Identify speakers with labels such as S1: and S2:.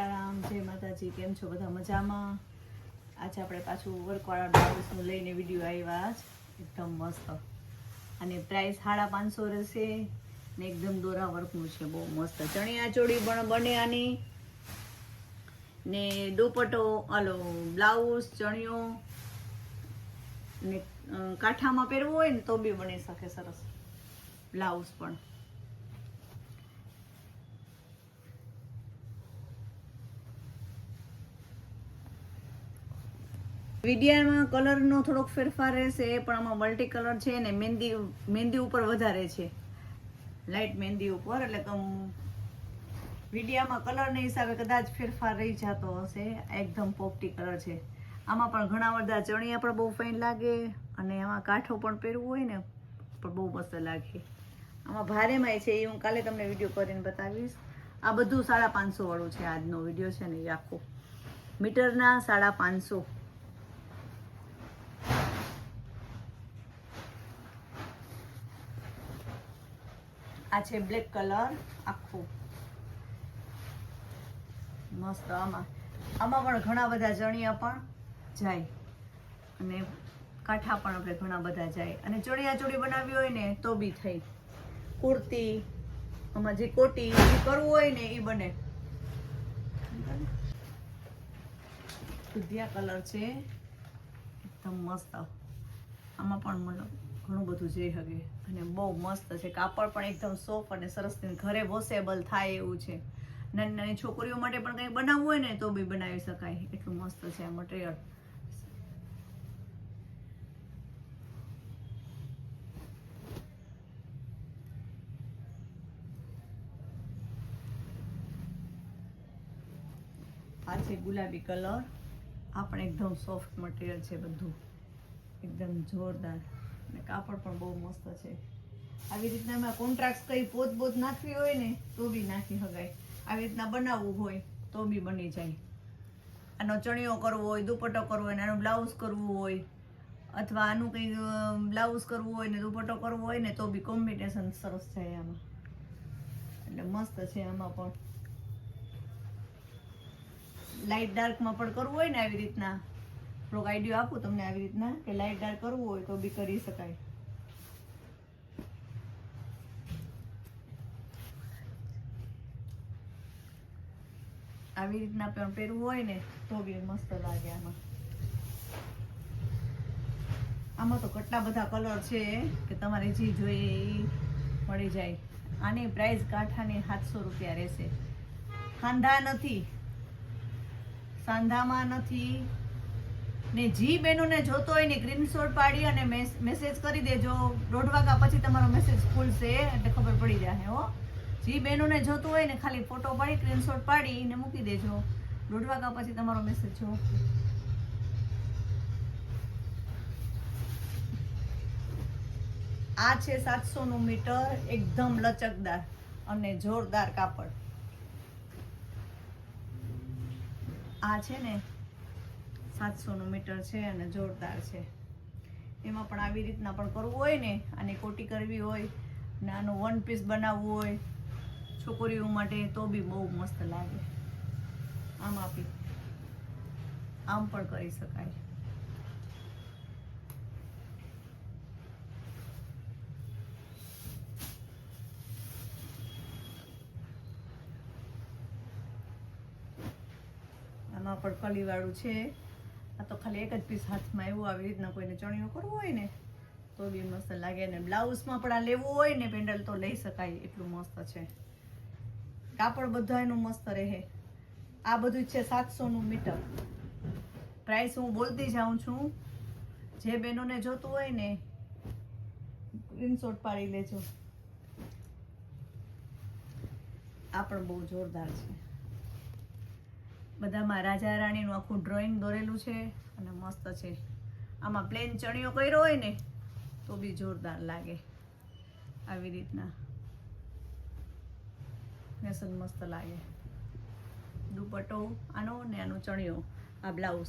S1: સીતારામ, જય માતાજી, કેમ છો બધા મજામાં? આજે આપણે પાછું વર્કવાળા બ્લાઉઝનું લઈને વીડિયો આવ્યા જ એકદમ મસ્ત. અને પ્રાઇસ સાડા પાંચસો રહેશે ને એકદમ દોરા વર્કનું છે, બહુ મસ્ત. ચણિયા ચોળી પણ બને આની. ને દુપટ્ટો આલો બ્લાઉઝ ચણિયો. ને કાંઠામાં પહેરવું હોય ને તો બી બની શકે સરસ. બ્લાઉઝ પણ. વિડિયામાં કલરનો થોડોક ફેરફાર રહેશે, પણ આમાં મલ્ટી કલર છે ને મહેંદી મહેંદી ઉપર વધારે છે. લાઇટ મહેંદી ઉપર, એટલે કમ વિડિયામાં કલરના હિસાબે કદાચ ફેરફાર રહી જતો હશે, એકદમ પોપટી કલર છે. આમાં પણ ઘણા બધા ચણિયા પણ બહુ ફાઇન લાગે, અને આમાં કાંઠો પણ પહેરવું હોય ને, પણ બહુ મસ્ત લાગે. આમાં ભારેમાંય છે, એ હું કાલે તમને વીડિયો કરીને બતાવીશ. આ બધું સાડા પાંચસો વાળું છે, આજનો વીડિયો છે ને, એ આખો. મીટરના સાડા પાંચસો. આ છે બ્લેક કલર આખું. મસ્ત આમાં. આમાં પણ ઘણા બધા ચણિયા પણ જાય. અને કાંઠા પણ આપણે ઘણા બધા જાય. અને ચણિયા ચોળી બનાવી હોય ને તો બી થઈ. કુર્તી, આમાં જે કોટી એ કરવું હોય ને એ બને. દુધિયા કલર છે. એકદમ મસ્ત. આમાં પણ મતલબ ઘણું બધું જઈ શકે અને બહુ મસ્ત છે. કાપડ પણ એકદમ સોફ્ટ અને સરસ ઘરે વોશેબલ થાય એવું છે. નાની નાની છોકરીઓ માટે પણ કંઈ બનાવવું હોય ને તો બી બનાવી શકાય. એટલું મસ્ત છે આ મટીરિયલ ગુલાબી કલર. આ પણ એકદમ સોફ્ટ મટીરિયલ છે બધું. એકદમ જોરદાર. અને કાપડ પણ બહુ મસ્ત છે. આવી રીતના એમાં કોન્ટ્રાક્ટ કઈ પોત પોત નાખવી હોય ને, તો બી નાખી શકાય. આવી રીતના બનાવવું હોય, તો બી બની જાય. આનો ચણિયો કરવો હોય, દુપટ્ટો કરવો હોય આનું બ્લાઉઝ કરવું હોય, અથવા આનું કંઈ બ્લાઉઝ કરવું હોય ને, દુપટ્ટો કરવો હોય ને, તો બી કોમ્બિનેશન સરસ જાય આમાં. એટલે મસ્ત છે આમાં પણ. લાઇટ ડાર્કમાં પણ કરવું હોય ને, આવી રીતના. થોડોક આઈડિયો આપું તમને આવી રીતના કે લાઇટ ડાર્ક કરવું હોય તો બી કરી શકાય. આવી રીતના પણ પહેરવું હોય ને તો બી મસ્ત લાગે આમાં. આમાં તો કેટલા બધા કલર છે કે તમારે જે જોઈએ એ મળી જાય. આની પ્રાઇસ કાંઠાની સાતસો રૂપિયા રહેશે. ખાંધા નથી. સાંધામાં નથી. ને જી બહેનોને જોતો હોય ને સ્ક્રીનશોટ પાડી અને મેસેજ કરી દેજો. દોઢ વાગ્યા પછી તમારો મેસેજ ખુલશે, એટલે ખબર પડી જાય હો. જી બહેનોને જોતું હોય ને ખાલી ફોટો પાડી સ્ક્રીનશોટ પાડી ને મૂકી દેજો. દોઢ વાગ્યા પછી તમારો મેસેજ જો આ છે સાતસો નું મીટર, એકદમ લચકદાર અને જોરદાર કાપડ. આ છે ને સાતસો મીટર છે અને જોરદાર છે. એમાં પણ આવી રીતના પણ કરવું હોય ને, આની કોટી કરવી હોય ને વન પીસ બનાવવું હોય, છોકરીઓ માટે તો બી બહુ મસ્ત લાગે. આમ આપી, આમ પણ કરી શકાય. આમાં પણ કલીવાળું છે. આ તો ખાલી એક જ પીસ હાથમાં એવું આવી રીતના કોઈને ચણિયો કરવો હોય ને, તો બી મસ્ત લાગે ને. બ્લાઉઝમાં પણ આ લેવું હોય ને પેન્ડલ તો લઈ શકાય, એટલું મસ્ત છે. કાપડ બધા એનું મસ્ત રહે. આ બધું છે સાતસોનું મીટર. પ્રાઇસ હું બોલતી જાઉં છું. જે બહેનોને જોતું હોય ને સ્ક્રીનશોટ પાડી લેજો. આ પણ બહુ જોરદાર છે. બધામાં રાજા રાણીનું આખું ડ્રોઈંગ દોરેલું છે અને મસ્ત છે. આમાં પ્લેન ચણિયો કર્યો હોય ને, તો બી જોરદાર લાગે આવી રીતના. નેસન મસ્ત લાગે. દુપટ્ટો આનો ને આનો ચણિયો, આ બ્લાઉઝ